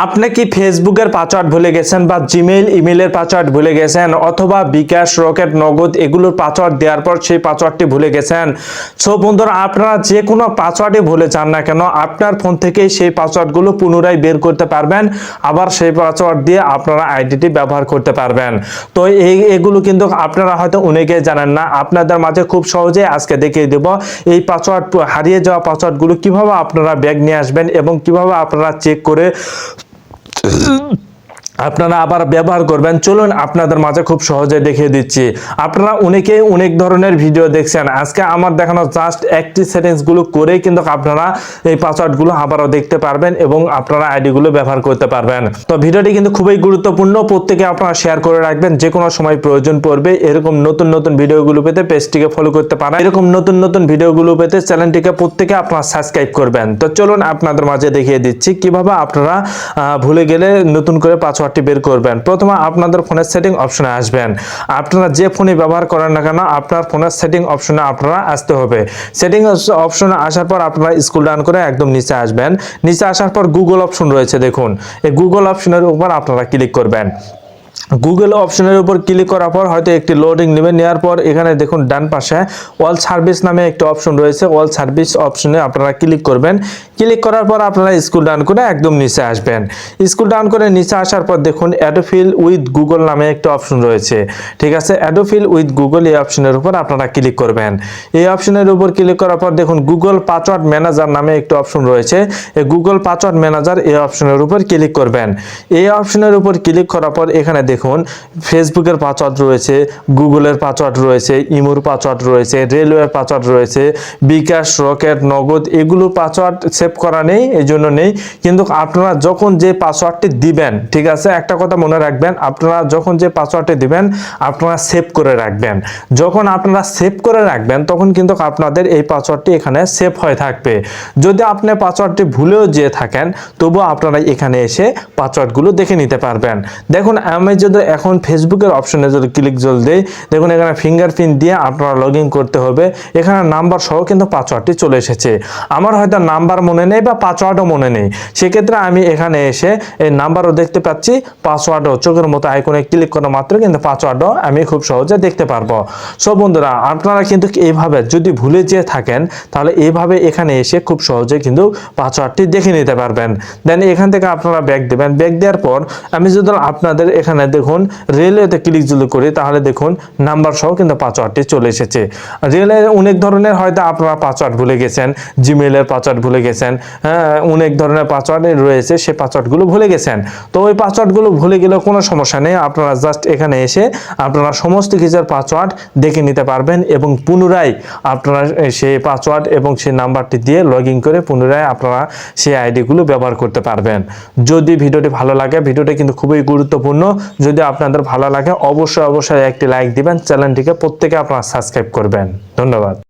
আপনি কি ফেসবুকের পাসওয়ার্ড ভুলে গেছেন বা জিমেইল ইমেলের পাসওয়ার্ড ভুলে গেছেন অথবা বিকাশ, রকেট, নগদ এগুলোর পাসওয়ার্ড দেওয়ার পর সেই পাসওয়ার্ডটি ভুলে গেছেন? সো বন্ধুরা, আপনারা যে কোনো পাসওয়ার্ডই ভুলে যান না কেন, আপনার ফোন থেকেই সেই পাসওয়ার্ডগুলো পুনরায় বের করতে পারবেন, আবার সেই পাসওয়ার্ড দিয়ে আপনারা আইডিটি ব্যবহার করতে পারবেন। তো এই, এগুলো কিন্তু আপনারা হয়তো অনেকেই জানেন না, আপনাদের মাঝে খুব সহজে আজকে দেখিয়ে দেব এই পাসওয়ার্ড, হারিয়ে যাওয়া পাসওয়ার্ডগুলো কীভাবে আপনারা ব্যাগ নিয়ে আসবেন এবং কীভাবে আপনারা চেক করে 嗯 আপনারা আবার ব্যবহার করবেন। চলুন আপনাদের মাঝে খুব সহজে দেখিয়ে দিচ্ছি। আপনারা অনেকেই অনেক ধরনের ভিডিও দেখছেন। আজকে আমার দেখানো জাস্ট একটি সেটিংসগুলো করেই কিন্তু আপনারা এই পাসওয়ার্ডগুলো আবারও দেখতে পারবেন এবং আপনারা আইডিগুলো ব্যবহার করতে পারবেন। তো ভিডিওটি কিন্তু খুবই গুরুত্বপূর্ণ। প্রত্যেকে আপনারা শেয়ার করে রাখবেন। যে কোনো সময় প্রয়োজন পড়বে। এরকম নতুন নতুন ভিডিওগুলো পেতে পেজটিকে ফলো করতে পারেন। এরকম নতুন নতুন ভিডিওগুলো পেতে চ্যানেলটিকে প্রত্যেকে আপনারা সাবস্ক্রাইব করবেন। তো চলুন আপনাদের মাঝে দেখিয়ে দিচ্ছি। কীভাবে আপনারা ভুলে গেলে নতুন করে পাসওয়ার্ডটি বের করবেন। প্রথমে আপনাদের ফোনের সেটিং অপশনে আসবেন। আপনারা যে ফোনে ব্যবহার করেন না কেন, আপনার ফোনের সেটিং অপশনে আপনারা আসতে হবে। সেটিং অপশনে আসার পর আপনারা স্কুল ডান করে একদম নিচে আসবেন। নিচে আসার পর গুগল অপশন রয়েছে, দেখুন। এই গুগল অপশনের উপর আপনারা ক্লিক করবেন। গুগল অপশনের উপর ক্লিক করার পর হয়তো একটি লোডিং নেবে। নেওয়ার পর এখানে দেখুন ডান পাশে অল সার্ভিস নামে একটি অপশন রয়েছে। অল সার্ভিস অপশনে আপনারা ক্লিক করবেন। ক্লিক করার পর আপনারা স্কুল ডাউন করে একদম নিচে আসবেন। স্কুল ডাউন করে নিচে আসার পর দেখুন অ্যাডোফিল উইথ গুগল নামে একটা অপশন রয়েছে। ঠিক আছে? অ্যাডোফিল উইথ গুগল এই অপশনের উপর আপনারা ক্লিক করবেন। এই অপশনের উপর ক্লিক করার পর দেখুন গুগল পাসওয়ার্ড ম্যানেজার নামে একটা অপশন রয়েছে। এই গুগল পাসওয়ার্ড ম্যানেজার এই অপশনের উপর ক্লিক করবেন। এই অপশনের উপর ক্লিক করার পর এখানে দেখুন ফেসবুকের পাসওয়ার্ড রয়েছে গুগলের পাসওয়ার্ড রয়েছে ইমোর পাসওয়ার্ড রয়েছে রেলওয়ের পাসওয়ার্ড রয়েছে বিকাশ রকেট নগদ এগুলো পাসওয়ার্ড সেভ করা নেই, এই জন্য নেই। কিন্তু আপনারা যখন যে পাসওয়ার্ডটি দিবেন, ঠিক আছে, একটা কথা মনে রাখবেন, আপনারা যখন যে পাসওয়ার্ডটি দিবেন, আপনারা সেভ করে রাখবেন। যখন আপনারা সেভ করে রাখবেন, তখন কিন্তু আপনাদের এই পাসওয়ার্ডটি এখানে সেভ হয়ে থাকবে। যদি আপনি পাসওয়ার্ডটি ভুলেও যেয়ে থাকেন, তবুও আপনারা এখানে এসে পাসওয়ার্ডগুলো দেখে নিতে পারবেন। দেখুন, আমি যদি এখন ফেসবুকের অপশনে যদি ক্লিক জল দেই। দেখুন, এখানে ফিঙ্গারপ্রিন্ট দিয়ে আপনারা লগ করতে হবে। এখানে নাম্বার সহ কিন্তু পাসওয়ার্ডটি চলে এসেছে। আমার হয়তো নাম্বার মনে নেই বা পাসওয়ার্ডও মনে নেই। সেক্ষেত্রে আমি এখানে এসে এই নাম্বারও দেখতে পাচ্ছি। পাসওয়ার্ডও চোখের মতো আইকনে ক্লিক করা মাত্র কিন্তু পাসওয়ার্ডও আমি খুব সহজে দেখতে পারব। সব বন্ধুরা, আপনারা কিন্তু এইভাবে যদি ভুলে যেয়ে থাকেন, তাহলে এইভাবে এখানে এসে খুব সহজে কিন্তু পাসওয়ার্ডটি দেখে নিতে পারবেন। দেন এখান থেকে আপনারা ব্যাগ দেবেন। ব্যাগ দেওয়ার পর আমি যদি আপনাদের এখানে দেখুন, রেলওয়েতে ক্লিক যদি করি, তাহলে দেখুন নাম্বার সহ কিন্তু পাসওয়ার্ডটি চলে এসেছে। রেলে অনেক ধরনের হয়তো আপনারা পাসওয়ার্ড ভুলে গেছেন জিমেলের পাসওয়ার্ড ভুলে গেছেন হ্যাঁ অনেক ধরনের পাসওয়ার্ড রয়েছে সেই পাসওয়ার্ডগুলো ভুলে গেছেন। তো ওই পাসওয়ার্ডগুলো ভুলে গেলেও কোনো সমস্যা নেই, আপনারা জাস্ট এখানে এসে আপনারা সমস্ত কিছুর পাসওয়ার্ড দেখে নিতে পারবেন এবং পুনরায় আপনারা সেই পাসওয়ার্ড এবং সেই নাম্বারটি দিয়ে লগ করে পুনরায় আপনারা সেই আইডিগুলো ব্যবহার করতে পারবেন। যদি ভিডিওটি ভালো লাগে, ভিডিওটি কিন্তু খুবই গুরুত্বপূর্ণ। যদি আপনাদের ভালো লাগে, অবশ্যই অবশ্যই একটি লাইক দিবেন। চ্যানেলটিকে প্রত্যেকে আপনারা সাবস্ক্রাইব করবেন। ধন্যবাদ।